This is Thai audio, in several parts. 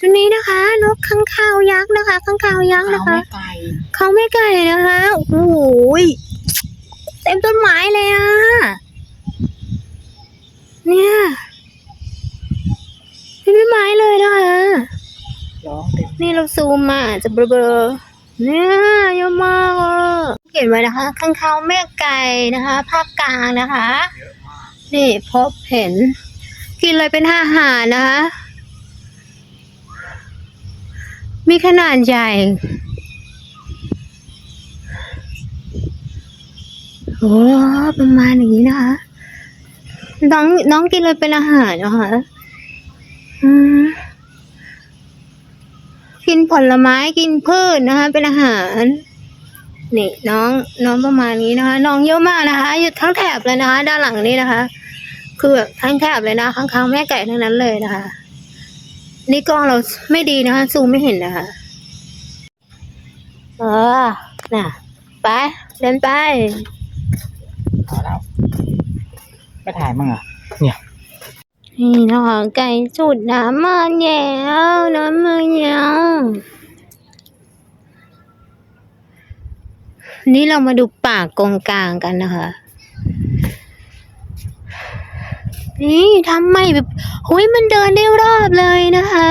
ตัวนี้นะคะนกข้างคาวยักษ์นะคะข้างคาวยักษ์นะคะ ไก่เขาไม่ไก่นะคะโอ้โหยเต็มต้นไม้เลยอะเนี่ยเต็มต้นไม้เลยนะคะร้องเต็มนี่เราซูมมาจะเบลอๆเนี่ยเยอะมากอะเขียนไว้นะคะ ข้างเขาแม่ไก่นะคะ ภาคกลางนะคะ นี่พบเห็น กินเลยเป็นอาหารนะคะ มีขนาดใหญ่ โอ้ประมาณอย่างนี้นะคะ น้องน้องกินเลยเป็นอาหารนะคะอืมกินผลไม้กินพืชนะคะ เป็นอาหารนี่น้องน้องประมาณนี้นะคะ น้องเยอะมากนะคะอยู่ทั้งแถบเลยนะคะ ด้านหลังนี้นะคะ คือแบบทั้งแถบเลยนะข้างๆแม่ไก่ทั้งนั้นเลยนะคะ นี่กล้องเราไม่ดีนะคะซูมไม่เห็นนะคะเออน่ะ ไป เดินไปพอแล้วไม่ถ่ายมั่งอะ เนี่ย นี่นะคะไก่จุดน้ำมันแย่น้ำมันแย่นี่เรามาดูป่ากงกลางกันนะคะ นี่ทำไมแบบโอ้ยมันเดินได้รอบเลยนะคะ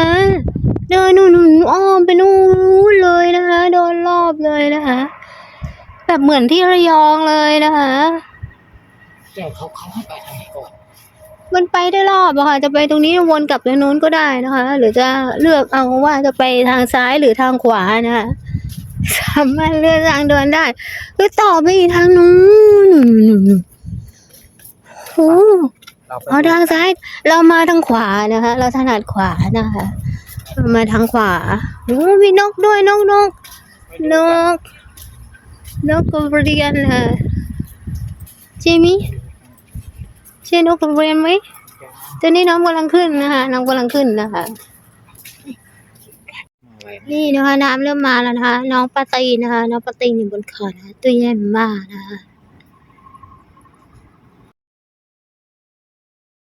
เดินนู่นนู่นอ้อมไปนู่นเลยนะคะเดินรอบเลยนะคะ แบบเหมือนที่ระยองเลยนะคะแต่เขาเขาให้ไปทางไหนก่อนมันไปได้รอบอะค่ะ จะไปตรงนี้วนกลับตรงนู้นก็ได้นะคะ หรือจะเลือกเอาว่าจะไปทางซ้ายหรือทางขวานะคะสามารถเลือกทางเดินได้หรือต่อไปอีกทางนู้นโอ้ เราไปเอาทางซ้ายเรามาทางขวานะคะ เราถนัดขวานะคะมาทางขวาโอ้มีนกด้วยนกนกนกนกกระเรียนค่ะเจมี่ใช่นกกระเรียนไหมตอนนี้น้องกำลังขึ้นนะคะน้องกำลังขึ้นนะคะ นี่นะคะน้ำเริ่มมาแล้วนะคะ น้องปลาตีนนะคะ น้องปลาตีนอยู่บนเขานะคะตัวใหญ่มากนะคะ